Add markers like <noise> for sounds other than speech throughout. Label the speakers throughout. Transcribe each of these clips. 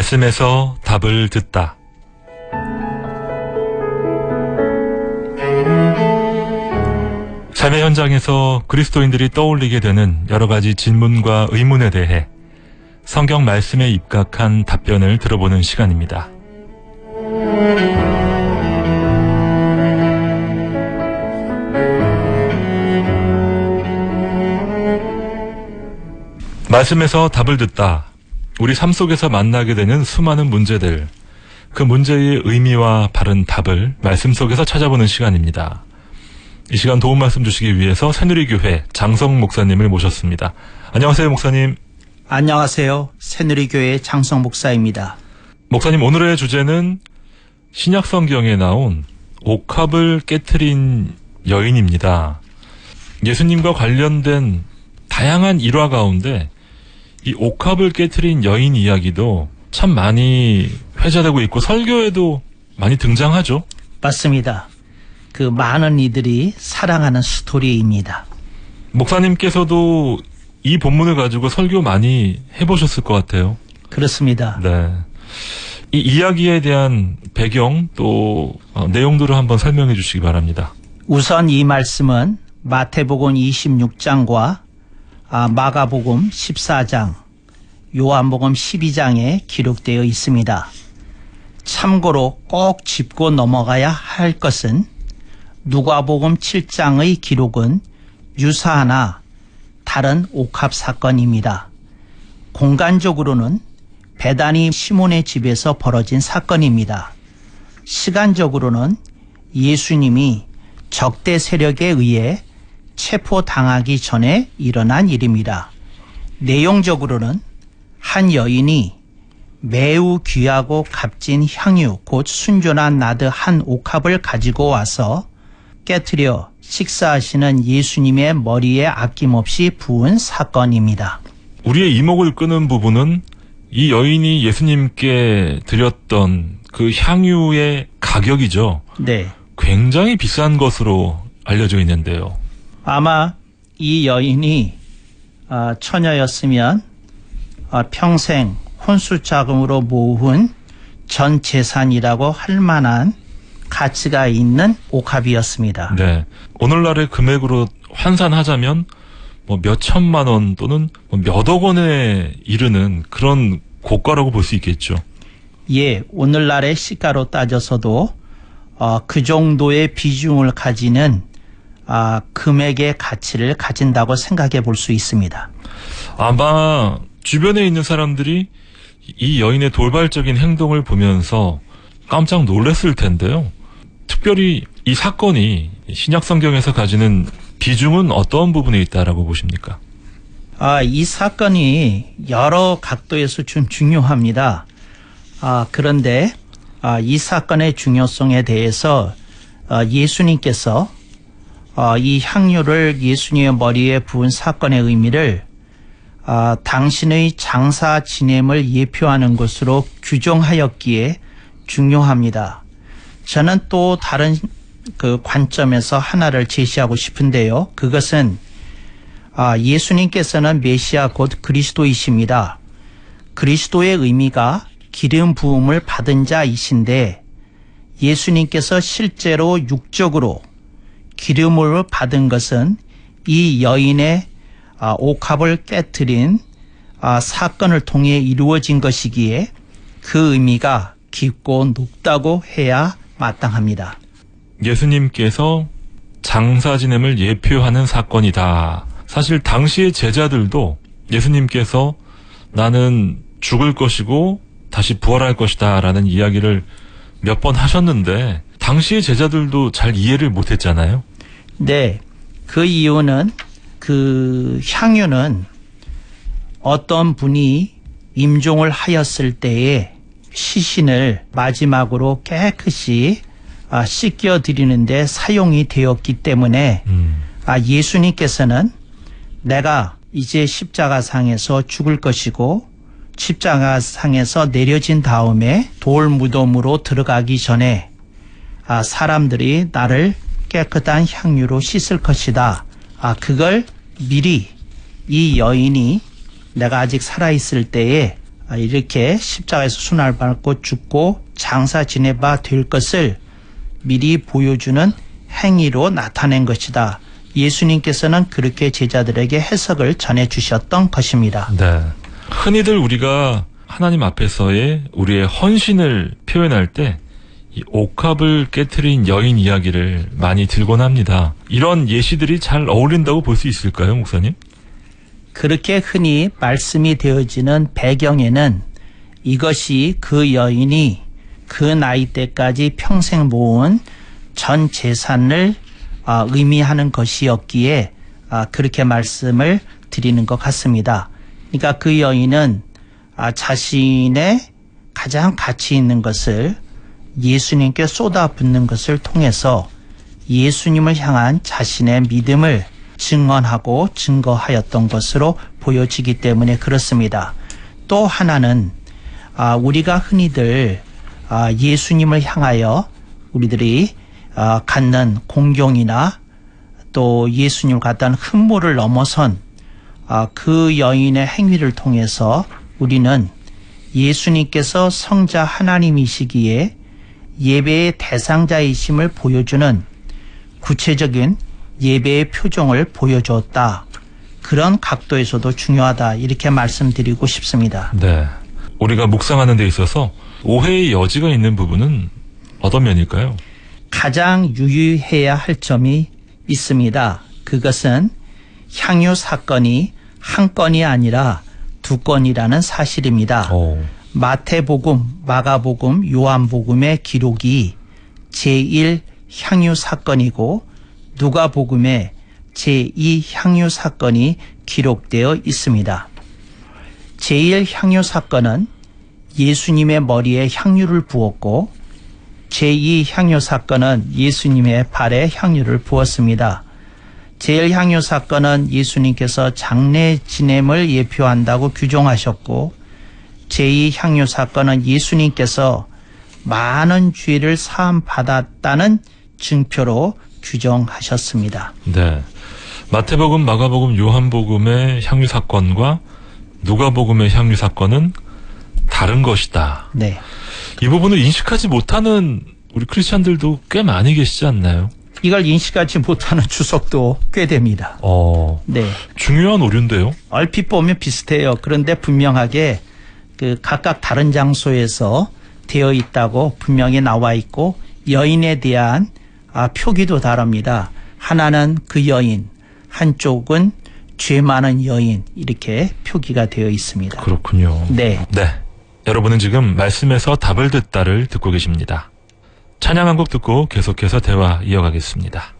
Speaker 1: 말씀에서 답을 듣다. 삶의 현장에서 그리스도인들이 떠올리게 되는 여러 가지 질문과 의문에 대해 성경 말씀에 입각한 답변을 들어보는 시간입니다. 말씀에서 답을 듣다. 우리 삶 속에서 만나게 되는 수많은 문제들, 그 문제의 의미와 바른 답을 말씀 속에서 찾아보는 시간입니다. 이 시간 도움 말씀 주시기 위해서 새누리교회 장성 목사님을 모셨습니다. 안녕하세요, 목사님.
Speaker 2: 안녕하세요. 새누리교회 장성 목사입니다.
Speaker 1: 목사님, 오늘의 주제는 신약 성경에 나온 옥합을 깨트린 여인입니다. 예수님과 관련된 다양한 일화 가운데 이 옥합을 깨트린 여인 이야기도 참 많이 회자되고 있고 설교에도 많이 등장하죠.
Speaker 2: 맞습니다. 그 많은 이들이 사랑하는 스토리입니다.
Speaker 1: 목사님께서도 이 본문을 가지고 설교 많이 해보셨을 것 같아요.
Speaker 2: 그렇습니다.
Speaker 1: 네. 이 이야기에 대한 배경 또 어, 내용들을 한번 설명해 주시기 바랍니다.
Speaker 2: 우선 이 말씀은 마태복음 26장과 아, 마가복음 14장, 요한복음 12장에 기록되어 있습니다. 참고로 꼭 짚고 넘어가야 할 것은 누가복음 7장의 기록은 유사하나 다른 옥합 사건입니다. 공간적으로는 베다니 시몬의 집에서 벌어진 사건입니다. 시간적으로는 예수님이 적대 세력에 의해 체포당하기 전에 일어난 일입니다. 내용적으로는 한 여인이 매우 귀하고 값진 향유, 곧 순전한 나드 한 옥합을 가지고 와서 깨뜨려 식사하시는 예수님의 머리에 아낌없이 부은 사건입니다.
Speaker 1: 우리의 이목을 끄는 부분은 이 여인이 예수님께 드렸던 그 향유의 가격이죠.
Speaker 2: 네.
Speaker 1: 굉장히 비싼 것으로 알려져 있는데요.
Speaker 2: 아마 이 여인이 아, 처녀였으면 아, 평생 혼수 자금으로 모은 전 재산이라고 할 만한 가치가 있는 옥합이었습니다.
Speaker 1: 네. 오늘날의 금액으로 환산하자면 뭐 몇 천만 원 또는 뭐 몇억 원에 이르는 그런 고가라고 볼 수 있겠죠.
Speaker 2: 예, 오늘날의 시가로 따져서도 어, 그 정도의 비중을 가지는 아, 금액의 가치를 가진다고 생각해 볼 수 있습니다.
Speaker 1: 아마 주변에 있는 사람들이 이 여인의 돌발적인 행동을 보면서 깜짝 놀랐을 텐데요. 특별히 이 사건이 신약 성경에서 가지는 비중은 어떤 부분에 있다라고 보십니까?
Speaker 2: 아, 이 사건이 여러 각도에서 좀 중요합니다. 아, 그런데 아, 이 사건의 중요성에 대해서 아, 예수님께서 아, 이 향유를 예수님의 머리에 부은 사건의 의미를 아, 당신의 장사 지냄을 예표하는 것으로 규정하였기에 중요합니다. 저는 또 다른 그 관점에서 하나를 제시하고 싶은데요. 그것은 아, 예수님께서는 메시아 곧 그리스도이십니다. 그리스도의 의미가 기름 부음을 받은 자이신데 예수님께서 실제로 육적으로 기름을 받은 것은 이 여인의 아, 옥합을 깨뜨린 아, 사건을 통해 이루어진 것이기에 그 의미가 깊고 높다고 해야 마땅합니다.
Speaker 1: 예수님께서 장사 지냄을 예표하는 사건이다. 사실 당시의 제자들도 예수님께서 나는 죽을 것이고 다시 부활할 것이다 라는 이야기를 몇 번 하셨는데 당시의 제자들도 잘 이해를 못했잖아요.
Speaker 2: 네. 그 이유는 그 향유는 어떤 분이 임종을 하였을 때에 시신을 마지막으로 깨끗이 아, 씻겨 드리는데 사용이 되었기 때문에
Speaker 1: 음,
Speaker 2: 아, 예수님께서는 내가 이제 십자가상에서 죽을 것이고 십자가상에서 내려진 다음에 돌 무덤으로 들어가기 전에 아, 사람들이 나를 깨끗한 향유로 씻을 것이다. 아, 그걸 미리 이 여인이 내가 아직 살아있을 때에 아, 이렇게 십자가에서 순환을 받고 죽고 장사 지내봐 될 것을 미리 보여주는 행위로 나타낸 것이다. 예수님께서는 그렇게 제자들에게 해석을 전해 주셨던 것입니다.
Speaker 1: 네. 흔히들 우리가 하나님 앞에서의 우리의 헌신을 표현할 때, 이 옥합을 깨트린 여인 이야기를 많이 들곤 합니다. 이런 예시들이 잘 어울린다고 볼 수 있을까요, 목사님?
Speaker 2: 그렇게 흔히 말씀이 되어지는 배경에는 이것이 그 여인이 그 나이 때까지 평생 모은 전 재산을 아, 의미하는 것이었기에 아, 그렇게 말씀을 드리는 것 같습니다. 그러니까 그 여인은 아, 자신의 가장 가치 있는 것을 예수님께 쏟아붓는 것을 통해서 예수님을 향한 자신의 믿음을 증언하고 증거하였던 것으로 보여지기 때문에 그렇습니다. 또 하나는 아, 우리가 흔히들 아, 예수님을 향하여 우리들이 아, 갖는 공경이나 또 예수님을 갖다는 흠모를 넘어선 아, 그 여인의 행위를 통해서 우리는 예수님께서 성자 하나님이시기에 예배의 대상자이심을 보여주는 구체적인 예배의 표정을 보여주었다. 그런 각도에서도 중요하다. 이렇게 말씀드리고 싶습니다.
Speaker 1: 네. 우리가 묵상하는 데 있어서 오해의 여지가 있는 부분은 어떤 면일까요?
Speaker 2: 가장 유의해야 할 점이 있습니다. 그것은 향유 사건이 한 건이 아니라 두 건이라는 사실입니다.
Speaker 1: 오.
Speaker 2: 마태복음, 마가복음, 요한복음의 기록이 제1 향유 사건이고 누가복음에 제2 향유 사건이 기록되어 있습니다. 제1 향유 사건은 예수님의 머리에 향유를 부었고 제2 향유 사건은 예수님의 발에 향유를 부었습니다. 제1 향유 사건은 예수님께서 장례 지냄을 예표한다고 규정하셨고 제2 향유 사건은 예수님께서 많은 죄를 사함 받았다는 증표로 규정하셨습니다.
Speaker 1: 네. 마태복음, 마가복음, 요한복음의 향유 사건과 누가복음의 향유 사건은 다른 것이다.
Speaker 2: 네.
Speaker 1: 이 부분을 인식하지 못하는 우리 크리스천들도 꽤 많이 계시지 않나요?
Speaker 2: 이걸 인식하지 못하는 주석도 꽤 됩니다.
Speaker 1: 어,
Speaker 2: 네.
Speaker 1: 중요한 오류인데요.
Speaker 2: 얼핏 보면 비슷해요. 그런데 분명하게 그 각각 다른 장소에서 되어 있다고 분명히 나와 있고 여인에 대한 아, 표기도 다릅니다. 하나는 그 여인, 한쪽은 죄 많은 여인 이렇게 표기가 되어 있습니다.
Speaker 1: 그렇군요.
Speaker 2: 네.
Speaker 1: 네. 여러분은 지금 말씀에서 답을 듣다를 듣고 계십니다. 찬양 한 곡 듣고 계속해서 대화 이어가겠습니다.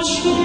Speaker 3: Much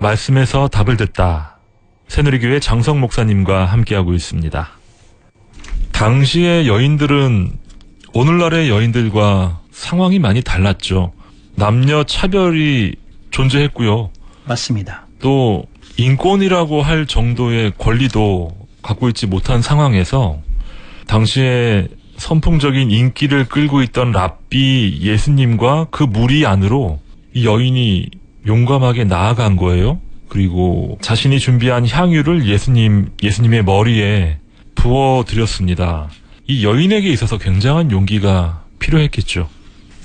Speaker 1: 말씀에서 답을 듣다. 새누리교회 장성 목사님과 함께하고 있습니다. 당시의 여인들은 오늘날의 여인들과 상황이 많이 달랐죠. 남녀 차별이 존재했고요.
Speaker 2: 맞습니다.
Speaker 1: 또 인권이라고 할 정도의 권리도 갖고 있지 못한 상황에서 당시에 선풍적인 인기를 끌고 있던 랍비 예수님과 그 무리 안으로 이 여인이 용감하게 나아간 거예요. 그리고 자신이 준비한 향유를 예수님, 예수님의 머리에 부어 드렸습니다. 이 여인에게 있어서 굉장한 용기가 필요했겠죠.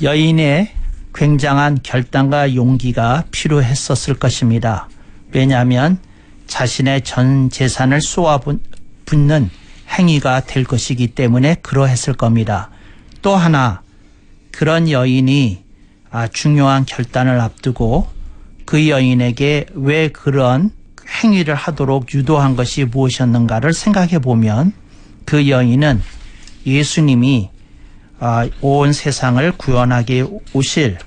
Speaker 2: 여인의 굉장한 결단과 용기가 필요했었을 것입니다. 왜냐하면 자신의 전 재산을 쏘아 붓- 붓는 행위가 될 것이기 때문에 그러했을 겁니다. 또 하나 그런 여인이 아, 중요한 결단을 앞두고 그 여인에게 왜 그런 행위를 하도록 유도한 것이 무엇이었는가를 생각해 보면 그 여인은 예수님이 아, 온 세상을 구원하게 오실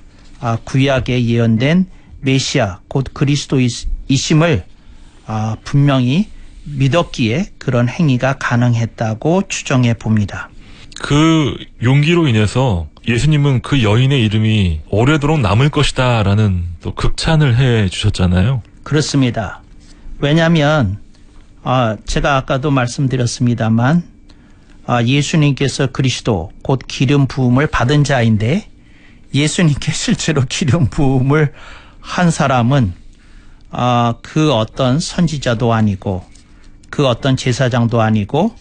Speaker 2: 아, 구약에 예언된 메시아 곧 그리스도이심을 아, 분명히 믿었기에 그런 행위가 가능했다고 추정해 봅니다.
Speaker 1: 그 용기로 인해서 예수님은 그 여인의 이름이 오래도록 남을 것이다 라는 또 극찬을 해 주셨잖아요.
Speaker 2: 그렇습니다. 왜냐하면 아, 제가 아까도 말씀드렸습니다만 아, 예수님께서 그리스도 곧 기름 부음을 받은 자인데 예수님께 <laughs> 실제로 기름 부음을 한 사람은 아, 그 어떤 선지자도 아니고 그 어떤 제사장도 아니고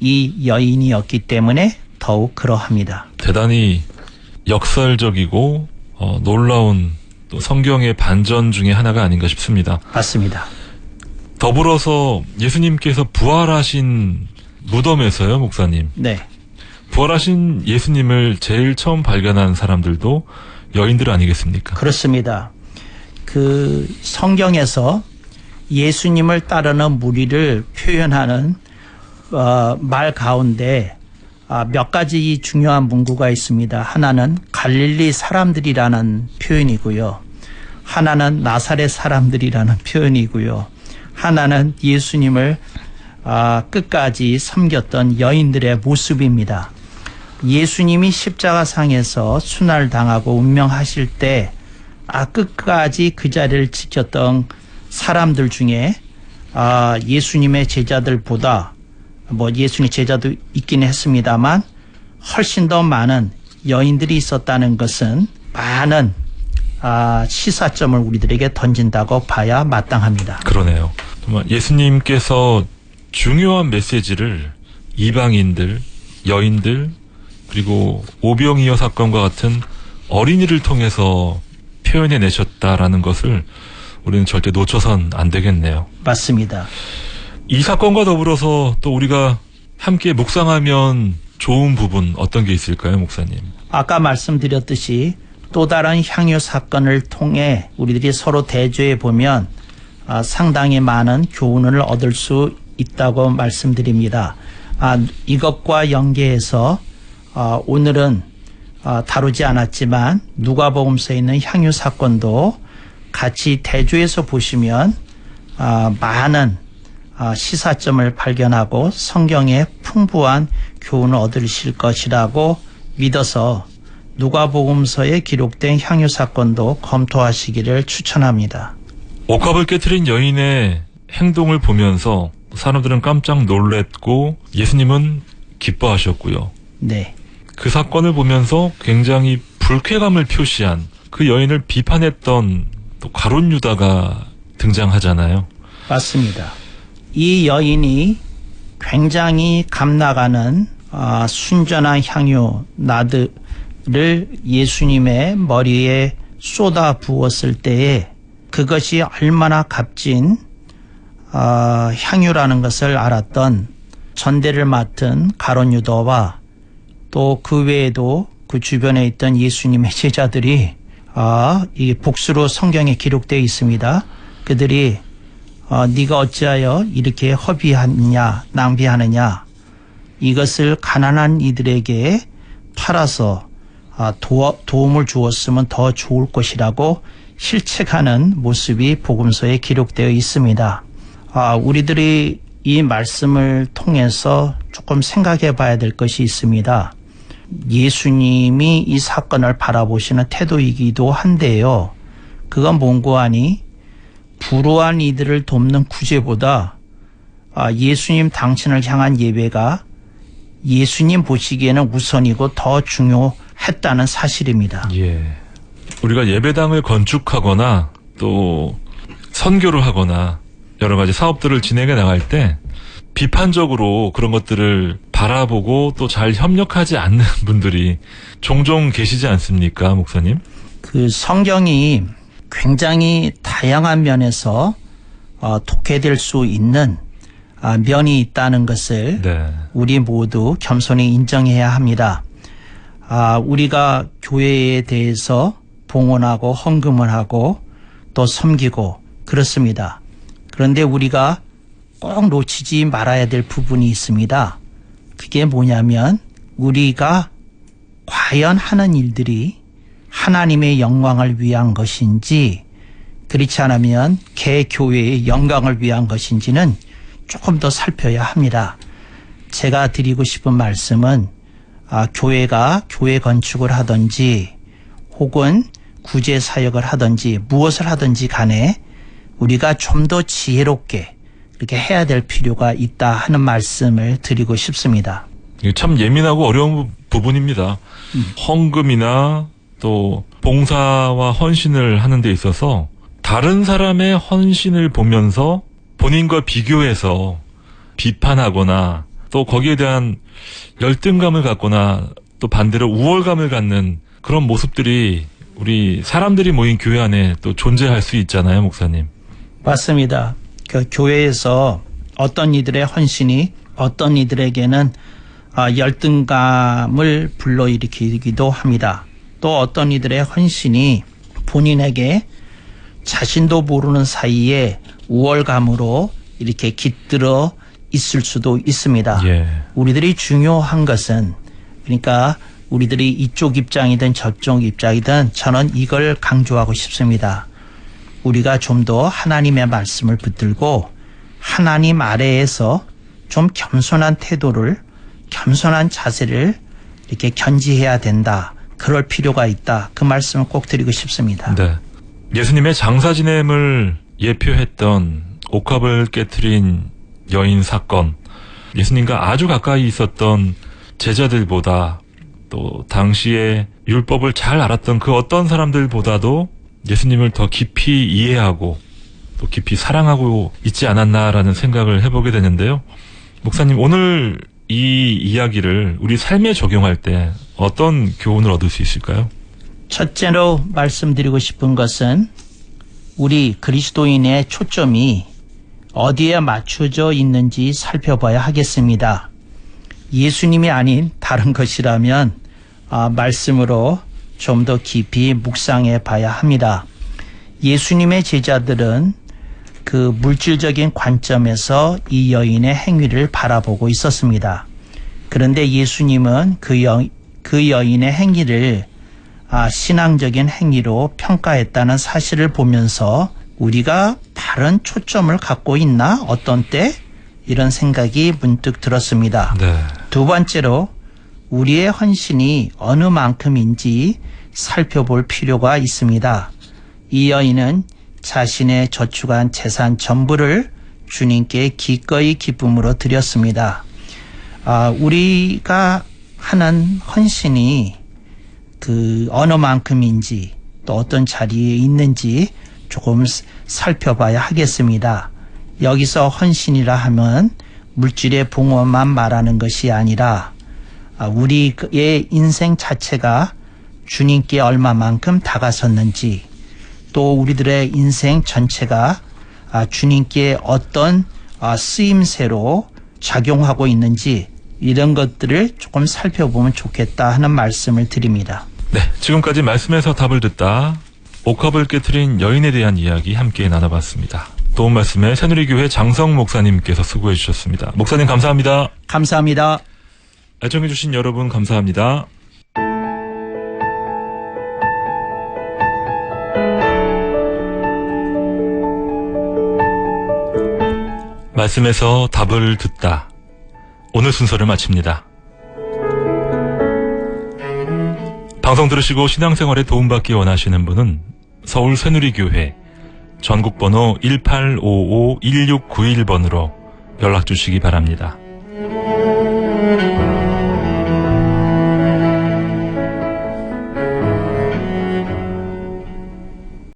Speaker 2: 이 여인이었기 때문에 더욱 그러합니다.
Speaker 1: 대단히 역설적이고 어, 놀라운 또 성경의 반전 중에 하나가 아닌가 싶습니다.
Speaker 2: 맞습니다.
Speaker 1: 더불어서 예수님께서 부활하신 무덤에서요, 목사님.
Speaker 2: 네.
Speaker 1: 부활하신 예수님을 제일 처음 발견한 사람들도 여인들 아니겠습니까?
Speaker 2: 그렇습니다. 그 성경에서 예수님을 따르는 무리를 표현하는 어, 말 가운데 아, 몇 가지 중요한 문구가 있습니다. 하나는 갈릴리 사람들이라는 표현이고요. 하나는 나사렛 사람들이라는 표현이고요. 하나는 예수님을 아, 끝까지 섬겼던 여인들의 모습입니다. 예수님이 십자가상에서 순환을 당하고 운명하실 때 아, 끝까지 그 자리를 지켰던 사람들 중에 아, 예수님의 제자들보다 뭐 예수님 제자도 있긴 했습니다만 훨씬 더 많은 여인들이 있었다는 것은 많은 아, 시사점을 우리들에게 던진다고 봐야 마땅합니다.
Speaker 1: 그러네요. 정말 예수님께서 중요한 메시지를 이방인들, 여인들, 그리고 오병이어 사건과 같은 어린이를 통해서 표현해 내셨다라는 것을 우리는 절대 놓쳐선 안 되겠네요.
Speaker 2: 맞습니다.
Speaker 1: 이 사건과 더불어서 또 우리가 함께 묵상하면 좋은 부분 어떤 게 있을까요, 목사님?
Speaker 2: 아까 말씀드렸듯이 또 다른 향유 사건을 통해 우리들이 서로 대조해 보면 아, 상당히 많은 교훈을 얻을 수 있다고 말씀드립니다. 아, 이것과 연계해서 아, 오늘은 아, 다루지 않았지만 누가복음서에 있는 향유 사건도 같이 대조해서 보시면 아, 많은 아, 시사점을 발견하고 성경의 풍부한 교훈을 얻으실 것이라고 믿어서 누가복음서에 기록된 향유 사건도 검토하시기를 추천합니다.
Speaker 1: 옥합을 깨뜨린 여인의 행동을 보면서 사람들은 깜짝 놀랬고 예수님은 기뻐하셨고요.
Speaker 2: 네,
Speaker 1: 그 사건을 보면서 굉장히 불쾌감을 표시한 그 여인을 비판했던 또 가론 유다가 등장하잖아요.
Speaker 2: 맞습니다. 이 여인이 굉장히 감나가는 아, 순전한 향유 나드를 예수님의 머리에 쏟아 부었을 때에 그것이 얼마나 값진 아, 향유라는 것을 알았던 전대를 맡은 가론 유다와 또 그 외에도 그 주변에 있던 예수님의 제자들이 아, 이 복수로 성경에 기록되어 있습니다. 그들이 어, 네가 어찌하여 이렇게 허비하느냐 낭비하느냐 이것을 가난한 이들에게 팔아서 아, 도, 도움을 주었으면 더 좋을 것이라고 실책하는 모습이 복음서에 기록되어 있습니다. 아, 우리들이 이 말씀을 통해서 조금 생각해 봐야 될 것이 있습니다. 예수님이 이 사건을 바라보시는 태도이기도 한데요. 그건 뭔고 하니 불우한 이들을 돕는 구제보다 아, 예수님 당신을 향한 예배가 예수님 보시기에는 우선이고 더 중요했다는 사실입니다.
Speaker 1: 예. 우리가 예배당을 건축하거나 또 선교를 하거나 여러 가지 사업들을 진행해 나갈 때 비판적으로 그런 것들을 바라보고 또 잘 협력하지 않는 <laughs> 분들이 종종 계시지 않습니까, 목사님?
Speaker 2: 그 성경이 굉장히 다양한 면에서 어, 독해될 수 있는 아, 면이 있다는 것을
Speaker 1: 네.
Speaker 2: 우리 모두 겸손히 인정해야 합니다. 아, 우리가 교회에 대해서 봉헌하고 헌금을 하고 또 섬기고 그렇습니다. 그런데 우리가 꼭 놓치지 말아야 될 부분이 있습니다. 그게 뭐냐면 우리가 과연 하는 일들이 하나님의 영광을 위한 것인지 그렇지 않으면 개교회의 영광을 위한 것인지는 조금 더 살펴야 합니다. 제가 드리고 싶은 말씀은 아, 교회가 교회 건축을 하든지 혹은 구제 사역을 하든지 무엇을 하든지 간에 우리가 좀 더 지혜롭게 이렇게 해야 될 필요가 있다 하는 말씀을 드리고 싶습니다.
Speaker 1: 참 예민하고 어려운 부- 부분입니다. 헌금이나 또 봉사와 헌신을 하는 데 있어서 다른 사람의 헌신을 보면서 본인과 비교해서 비판하거나 또 거기에 대한 열등감을 갖거나 또 반대로 우월감을 갖는 그런 모습들이 우리 사람들이 모인 교회 안에 또 존재할 수 있잖아요, 목사님.
Speaker 2: 맞습니다. 그 교회에서 어떤 이들의 헌신이 어떤 이들에게는 아, 열등감을 불러일으키기도 합니다. 또 어떤 이들의 헌신이 본인에게 자신도 모르는 사이에 우월감으로 이렇게 깃들어 있을 수도 있습니다.
Speaker 1: 예.
Speaker 2: 우리들이 중요한 것은 그러니까 우리들이 이쪽 입장이든 저쪽 입장이든 저는 이걸 강조하고 싶습니다. 우리가 좀 더 하나님의 말씀을 붙들고 하나님 아래에서 좀 겸손한 태도를 겸손한 자세를 이렇게 견지해야 된다. 그럴 필요가 있다. 그 말씀을 꼭 드리고 싶습니다.
Speaker 1: 네. 예수님의 장사 지냄을 예표했던 옥합을 깨뜨린 여인 사건. 예수님과 아주 가까이 있었던 제자들보다 또 당시에 율법을 잘 알았던 그 어떤 사람들보다도 예수님을 더 깊이 이해하고 또 깊이 사랑하고 있지 않았나라는 생각을 해보게 되는데요. 목사님, 오늘 이 이야기를 우리 삶에 적용할 때 어떤 교훈을 얻을 수 있을까요?
Speaker 2: 첫째로 말씀드리고 싶은 것은 우리 그리스도인의 초점이 어디에 맞춰져 있는지 살펴봐야 하겠습니다. 예수님이 아닌 다른 <laughs> 것이라면 아, 말씀으로 좀 더 깊이 묵상해 봐야 합니다. 예수님의 제자들은 그 물질적인 관점에서 이 여인의 행위를 바라보고 있었습니다. 그런데 예수님은 그, 여, 그 여인의 행위를 아, 신앙적인 행위로 평가했다는 사실을 보면서 우리가 다른 초점을 갖고 있나? 어떤 때? 이런 생각이 문득 들었습니다.
Speaker 1: 네.
Speaker 2: 두 번째로 우리의 헌신이 어느 만큼인지 살펴볼 필요가 있습니다. 이 여인은 자신의 저축한 재산 전부를 주님께 기꺼이 기쁨으로 드렸습니다. 아, 우리가 하는 헌신이 그 어느 만큼인지 또 어떤 자리에 있는지 조금 스- 살펴봐야 하겠습니다. 여기서 헌신이라 하면 물질의 봉헌만 말하는 것이 아니라 아, 우리의 인생 자체가 주님께 얼마만큼 다가섰는지 또 우리들의 인생 전체가 아, 주님께 어떤 아, 쓰임새로 작용하고 있는지 이런 것들을 조금 살펴보면 좋겠다 하는 말씀을 드립니다.
Speaker 1: 네, 지금까지 말씀에서 답을 듣다 옥합을 깨뜨린 여인에 대한 이야기 함께 나눠봤습니다. 도움 말씀에 새누리 교회 장성 목사님께서 수고해 주셨습니다. 목사님 감사합니다.
Speaker 2: 감사합니다.
Speaker 1: 애청해 주신 여러분 감사합니다. 말씀에서 답을 듣다 오늘 순서를 마칩니다. 방송 들으시고 신앙생활에 도움받기 원하시는 분은 서울 새누리교회 전국번호 1855-1691번으로 연락 주시기 바랍니다.